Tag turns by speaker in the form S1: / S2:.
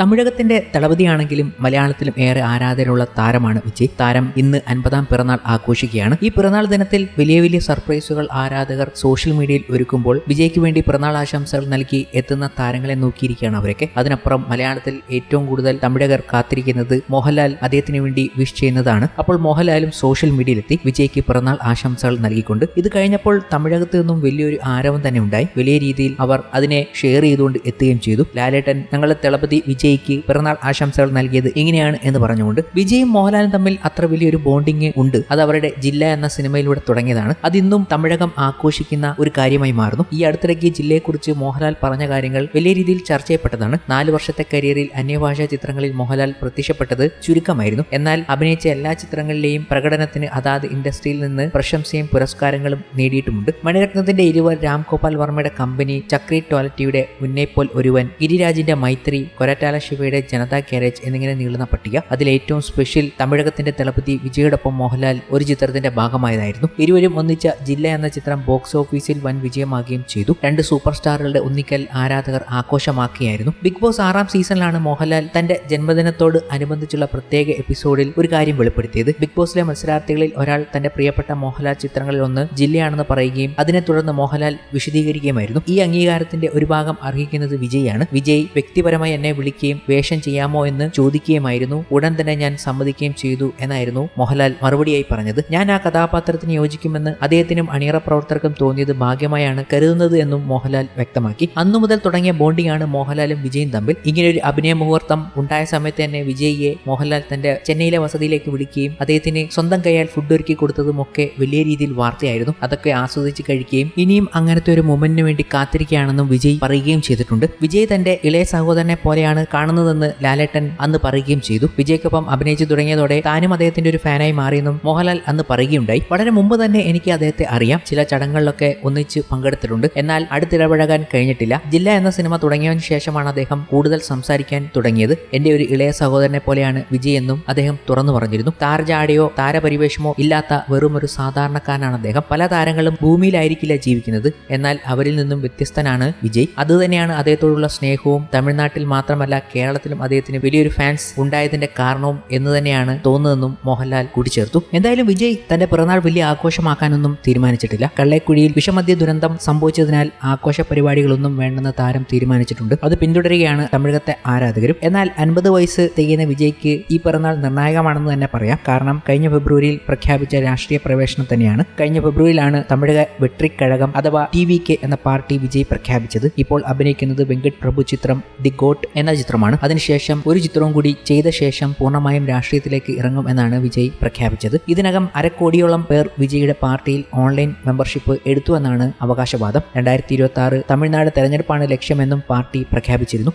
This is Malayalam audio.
S1: തമിഴകത്തിന്റെ തളപതിയാണെങ്കിലും മലയാളത്തിലും ഏറെ ആരാധനയുള്ള താരമാണ് വിജയ്. താരം ഇന്ന് അൻപതാം പിറന്നാൾ ആഘോഷിക്കുകയാണ്. ഈ പിറന്നാൾ ദിനത്തിൽ വലിയ വലിയ സർപ്രൈസുകൾ ആരാധകർ സോഷ്യൽ മീഡിയയിൽ ഒരുക്കുമ്പോൾ വിജയ്ക്ക് വേണ്ടി പിറന്നാൾ ആശംസകൾ നൽകി എത്തുന്ന താരങ്ങളെ നോക്കിയിരിക്കുകയാണ് അവരൊക്കെ. അതിനപ്പുറം മലയാളത്തിൽ ഏറ്റവും കൂടുതൽ തമിഴകർ കാത്തിരിക്കുന്നത് മോഹൻലാൽ അദ്ദേഹത്തിന് വേണ്ടി വിഷ് ചെയ്യുന്നതാണ്. അപ്പോൾ മോഹൻലാലും സോഷ്യൽ മീഡിയയിലെത്തി വിജയ്ക്ക് പിറന്നാൾ ആശംസകൾ നൽകിക്കൊണ്ട് ഇത് കഴിഞ്ഞപ്പോൾ തമിഴകത്ത് നിന്നും വലിയൊരു ആരവം തന്നെ ഉണ്ടായി. വലിയ രീതിയിൽ അവർ അതിനെ ഷെയർ ചെയ്തുകൊണ്ട് എത്തുകയും ചെയ്തു. ലാലേട്ടൻ ഞങ്ങളുടെ തളപതി വിജയ്ക്ക് പിറന്നാൾ ആശംസകൾ നൽകിയത് ഇങ്ങനെയാണ് എന്ന് പറഞ്ഞുകൊണ്ട് വിജയും മോഹൻലാലും തമ്മിൽ അത്ര വലിയൊരു ബോണ്ടിങ് ഉണ്ട്. അത് അവരുടെ ജില്ല എന്ന സിനിമയിലൂടെ തുടങ്ങിയതാണ്. അതിന്നും തമിഴകം ആഘോഷിക്കുന്ന ഒരു കാര്യമായി മാറുന്നു. ഈ അടുത്തിടയ്ക്ക് ജില്ലയെക്കുറിച്ച് മോഹൻലാൽ പറഞ്ഞ കാര്യങ്ങൾ വലിയ രീതിയിൽ ചർച്ച ചെയ്യപ്പെട്ടതാണ്. നാല് വർഷത്തെ കരിയറിൽ അന്യഭാഷാ ചിത്രങ്ങളിൽ മോഹൻലാൽ പ്രത്യക്ഷപ്പെട്ടത് ചുരുക്കമായിരുന്നു. എന്നാൽ അഭിനയിച്ച എല്ലാ ചിത്രങ്ങളിലെയും പ്രകടനത്തിന് അതാത് ഇൻഡസ്ട്രിയിൽ നിന്ന് പ്രശംസയും പുരസ്കാരങ്ങളും നേടിയിട്ടുമുണ്ട്. മണിരത്നത്തിന്റെ ഇരുവർ രാംഗോപാൽ വർമ്മയുടെ കമ്പനി ചക്രി ടോലറ്റിയുടെ ഉന്നയിപ്പോൽ ഒരുവൻ. ഗിരിരാജിന്റെ മൈത്രി കൊരറ്റാല ശിവയുടെ ജനതാ കാരേജ് എന്നിങ്ങനെ നീളുന്ന പട്ടിക അതിൽ ഏറ്റവും സ്പെഷ്യൽ തമിഴകത്തിന്റെ തളപതി വിജയോടൊപ്പം മോഹൻലാൽ ഒരു ചിത്രത്തിന്റെ ഭാഗമായതായിരുന്നു. ഇരുവരും ഒന്നിച്ച ജില്ല എന്ന ചിത്രം ബോക്സ് ഓഫീസിൽ വൻ വിജയമാകുകയും ചെയ്തു. രണ്ട് സൂപ്പർ സ്റ്റാറുകളുടെ ഒന്നിക്കൽ ആരാധകർ ആഘോഷമാക്കിയായിരുന്നു. ബിഗ് ബോസ് ആറാം സീസണിലാണ് മോഹൻലാൽ തന്റെ ജന്മദിനത്തോട് അനുബന്ധിച്ചുള്ള പ്രത്യേക എപ്പിസോഡിൽ ഒരു കാര്യം വെളിപ്പെടുത്തിയത്. ബിഗ് ബോസിലെ മത്സരാർത്ഥികളിൽ ഒരാൾ തന്റെ പ്രിയപ്പെട്ട മോഹൻലാൽ ചിത്രങ്ങളിൽ ഒന്ന് ജില്ലയാണെന്ന് പറയുകയും അതിനെ തുടർന്ന് മോഹൻലാൽ വിശദീകരിക്കുകയുമായിരുന്നു. ഈ അംഗീകാരത്തിന്റെ ഒരു ഭാഗം അർഹിക്കുന്നത് വിജയാണ് വിജയ് വ്യക്തിപരമായി എന്നെ വിളിക്കുകയും വേഷം ചെയ്യാമോ എന്ന് ചോദിക്കുകയുമായിരുന്നു. ഉടൻ തന്നെ ഞാൻ സമ്മതിക്കുകയും ചെയ്തു എന്നായിരുന്നു മോഹൻലാൽ മറുപടിയായി പറഞ്ഞത്. ഞാൻ ആ കഥാപാത്രത്തിന് യോജിക്കുമെന്ന് അദ്ദേഹത്തിനും അണിയറ പ്രവർത്തകർക്കും തോന്നിയത് ഭാഗ്യമായാണ് കരുതുന്നത് എന്നും മോഹൻലാൽ വ്യക്തമാക്കി. അന്നു മുതൽ തുടങ്ങിയ ബോണ്ടിംഗ് ആണ് മോഹൻലാലും വിജയും തമ്മിൽ. ഇങ്ങനെ ഒരു അഭിനയ മുഹൂർത്തം ഉണ്ടായ സമയത്ത് തന്നെ വിജയിയെ മോഹൻലാൽ തന്റെ ചെന്നൈയിലെ വസതിയിലേക്ക് വിളിക്കുകയും അദ്ദേഹത്തിന് സ്വന്തം കൈയാൽ ഫുഡ് ഒരുക്കി കൊടുത്തതും ഒക്കെ വലിയ രീതിയിൽ വാർത്തയായിരുന്നു. അതൊക്കെ ആസ്വദിച്ച് കഴിക്കുകയും ഇനിയും അങ്ങനത്തെ ഒരു മൊമെന്റിന് വേണ്ടി കാത്തിരിക്കുകയാണെന്നും വിജയ് പറയുകയും ചെയ്തിട്ടുണ്ട്. വിജയ് തന്റെ ഇളയ സഹോദരനെ പോലെയാണ് കാണുന്നതെന്ന് ലാലേട്ടൻ അന്ന് പറയുകയും ചെയ്തു. വിജയ്ക്കൊപ്പം അഭിനയിച്ചു തുടങ്ങിയതോടെ താനും അദ്ദേഹത്തിന്റെ ഒരു ഫാനായി മാറിയെന്നും മോഹൻലാൽ അന്ന് പറയുകയുണ്ടായി. വളരെ മുമ്പ് തന്നെ എനിക്ക് അദ്ദേഹത്തെ അറിയാം. ചില ചടങ്ങുകളിലൊക്കെ ഒന്നിച്ച് പങ്കെടുത്തിട്ടുണ്ട്. എന്നാൽ അടുത്തിടപഴകാൻ കഴിഞ്ഞിട്ടില്ല. ജില്ല എന്ന സിനിമ തുടങ്ങിയതിനു ശേഷമാണ് അദ്ദേഹം കൂടുതൽ സംസാരിക്കാൻ തുടങ്ങിയത്. എന്റെ ഒരു ഇളയ സഹോദരനെ പോലെയാണ് വിജയ് എന്നും അദ്ദേഹം തുറന്നു പറഞ്ഞിരുന്നു. താരജാടയോ താരപരിവേഷമോ ഇല്ലാത്ത വെറും ഒരു സാധാരണക്കാരനാണ് അദ്ദേഹം. പല താരങ്ങളും ഭൂമിയിലായിരിക്കില്ല ജീവിക്കുന്നത്. എന്നാൽ അവരിൽ നിന്നും വ്യത്യസ്തനാണ് വിജയ്. അതുതന്നെയാണ് അദ്ദേഹത്തോടുള്ള സ്നേഹവും തമിഴ്നാട്ടിൽ മാത്രമല്ല കേരളത്തിലും അദ്ദേഹത്തിന് വലിയൊരു ഫാൻസ് ഉണ്ടായതിന്റെ കാരണവും എന്ന് തന്നെയാണ് തോന്നുന്നതെന്നും മോഹൻലാൽ കൂട്ടിച്ചേർത്തു. എന്തായാലും വിജയ് തന്റെ പിറന്നാൾ വലിയ ആഘോഷമാക്കാനൊന്നും തീരുമാനിച്ചിട്ടില്ല. കള്ളേക്കുഴിയിൽ വിഷമദ്യ ദുരന്തം സംഭവിച്ചതിനാൽ ആഘോഷ പരിപാടികളൊന്നും വേണ്ടെന്ന് താരം തീരുമാനിച്ചിട്ടുണ്ട്. അത് പിന്തുടരുകയാണ് തമിഴകത്തെ ആരാധകരും. എന്നാൽ അൻപത് വയസ്സ് തികയുന്ന വിജയ്ക്ക് ഈ പിറന്നാൾ നിർണായകമാണെന്ന് തന്നെ പറയാം. കാരണം കഴിഞ്ഞ ഫെബ്രുവരിയിൽ പ്രഖ്യാപിച്ച രാഷ്ട്രീയ പ്രവേശനം തന്നെയാണ്. കഴിഞ്ഞ ഫെബ്രുവരിയിലാണ് തമിഴക വെട്രിക്കഴകം അഥവാ ടി വി കെ എന്ന പാർട്ടി വിജയ് പ്രഖ്യാപിച്ചത്. ഇപ്പോൾ അഭിനയിക്കുന്നത് വെങ്കട് പ്രഭു ചിത്രം ദി ഗോട്ട് എന്ന ചിത്രമാണ് അതിനുശേഷം ഒരു ചിത്രവും കൂടി ചെയ്ത ശേഷം പൂർണമായും രാഷ്ട്രീയത്തിലേക്ക് ഇറങ്ങും എന്നാണ് വിജയ് പ്രഖ്യാപിച്ചത്. ഇതിനകം അരക്കോടിയോളം പേർ വിജയുടെ പാർട്ടിയിൽ ഓൺലൈൻ മെമ്പർഷിപ്പ് എടുത്തു എന്നാണ് അവകാശവാദം. രണ്ടായിരത്തി ഇരുപത്തി ആറ് തമിഴ്നാട് തെരഞ്ഞെടുപ്പാണ് ലക്ഷ്യമെന്നും പാർട്ടി പ്രഖ്യാപിച്ചിരുന്നു.